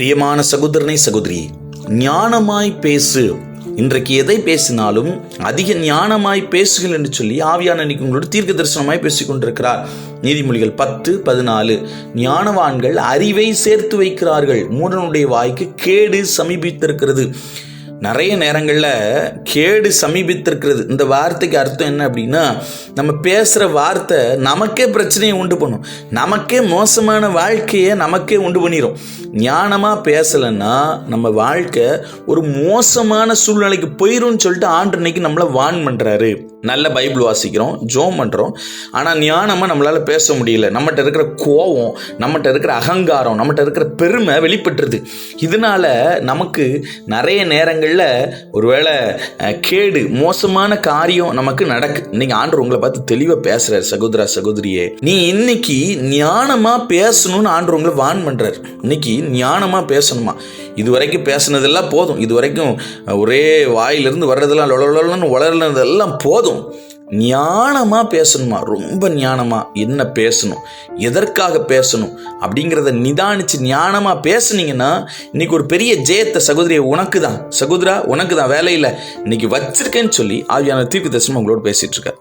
பிரியமான சகோதரனை சகோதரி ஞானமாய் பேசு. இன்றைக்கு எதை பேசினாலும் அதிக ஞானமாய் பேசுகள் என்று சொல்லி ஆவியான இன்னைக்கு உங்களோட தீர்க்க தரிசனமாய் பேசிக் கொண்டிருக்கிறார் நீதிமொழிகள் பத்து பதினாலு ஞானவான்கள் அறிவை சேர்த்து வைக்கிறார்கள். மூடனுடைய வாய்க்கு கேடு சமீபித்திருக்கிறது. நிறைய நேரங்களில் கேடு சமீபித்திருக்கிறது. இந்த வார்த்தைக்கு அர்த்தம் என்ன அப்படின்னா நம்ம பேசுகிற வார்த்தை நமக்கே பிரச்சனையை உண்டு பண்ணும். நமக்கே மோசமான வாழ்க்கையை நமக்கே உண்டு பண்ணிடும் ஞானமாக பேசலைன்னா நம்ம வாழ்க்கை ஒரு மோசமான சூழ்நிலைக்கு போயிடும்னு சொல்லிட்டு ஆண்டு இன்னைக்கு நம்மளை வான் பண்ணுறாரு நல்ல பைபிள் வாசிக்கிறோம் ஜோம் பண்ணுறோம் ஆனால் ஞானமாக நம்மளால் பேச முடியல. நம்மகிட்ட இருக்கிற கோவம் நம்மகிட்ட இருக்கிற அகங்காரம் நம்மகிட்ட இருக்கிற பெருமை வெளிப்பட்டுருது. இதனால நமக்கு நிறைய நேரங்கள் நாட்களில் ஒருவேளை கேடு மோசமான காரியம் நமக்கு நடக்கு. இன்னைக்கு ஆண்டர் உங்களை பார்த்து தெளிவாக பேசுறாரு சகோதரா சகோதரியே. நீ இன்னைக்கு ஞானமாக பேசணும்னு ஆண்டர் உங்களை வான் பண்ணுறாரு இன்னைக்கு ஞானமாக பேசணுமா? இது வரைக்கும் பேசுனதெல்லாம் போதும். இது வரைக்கும் ஒரே வாயிலிருந்து வர்றதெல்லாம் லொலன்னு வளர்னதெல்லாம் போதும். ஞானமாக பேசணுமா? ரொம்ப ஞானமாக என்ன பேசணும்? எதற்காக பேசணும்? அப்படிங்கிறத நிதானித்து ஞானமாக பேசுனீங்கன்னா இன்னைக்கு ஒரு பெரிய ஜெயத்தை சகோதரியை உனக்கு தான் சகோதரா உனக்கு தான் வேலையில் இன்னைக்கு வச்சிருக்கேன்னு சொல்லி ஆவியான தீர்க்க தரிசனம் உங்களோட பேசிகிட்டு இருக்கேன்